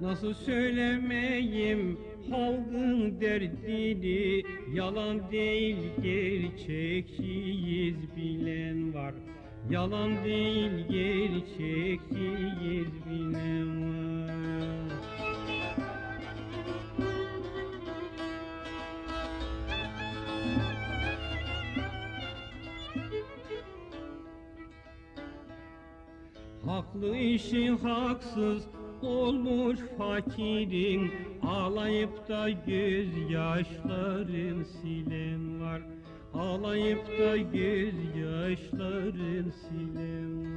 Nasıl söylemeyim halkın derdini? Yalan değil gerçekçiyiz bilen var. Yalan değil gerçekçiyiz bilen var. Haklı işi haksız olmuş fakirin Ağlayıp da gözyaşların silen var. Ağlayıp da gözyaşların silen var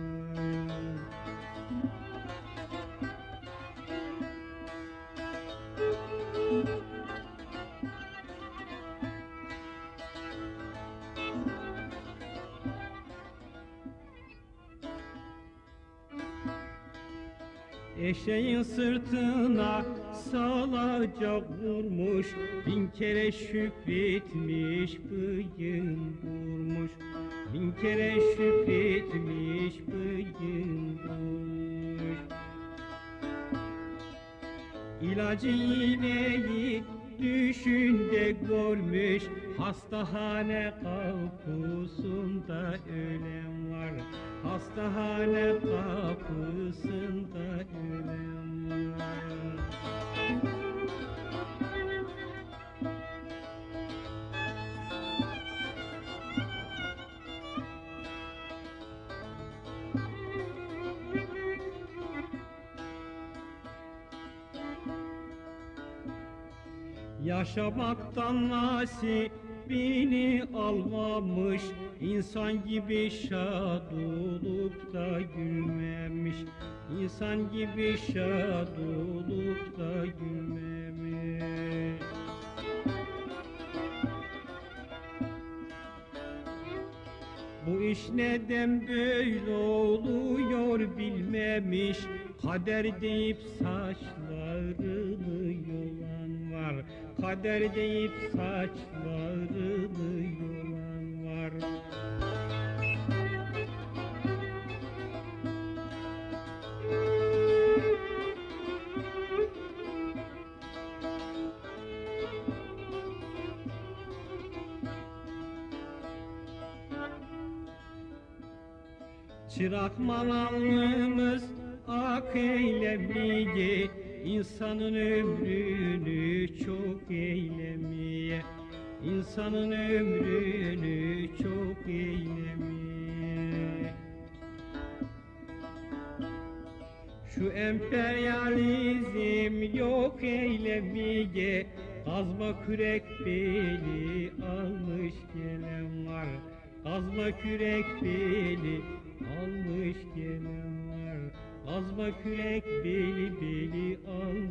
Eşeğin sırtına salacak vurmuş Bin kere şükretmiş bıyın vurmuş. Bin kere şükretmiş bıyın vurmuş. İlacı iğneyi düşünde görmüş Hastahane kapısında ölen var. Hastahane kapısında Yaşamaktan nasibini almamış insan gibi şad olup da gülmemiş. İnsan gibi şad olup da gülmemiş. Bu iş neden böyle oluyor bilmemiş Kader deyip saçlarını yolan var. Kader deyip saçlarını yolan var. Çırak malalımız ak eylemeye insanın ömrünü çok eylemeye insanın ömrünü çok eylemeye. Şu emperyalizm yok eylemeye Kazma kürek beli almış gelen var. Kazma kürek beli almış gelen var Kazma kürek beli beli var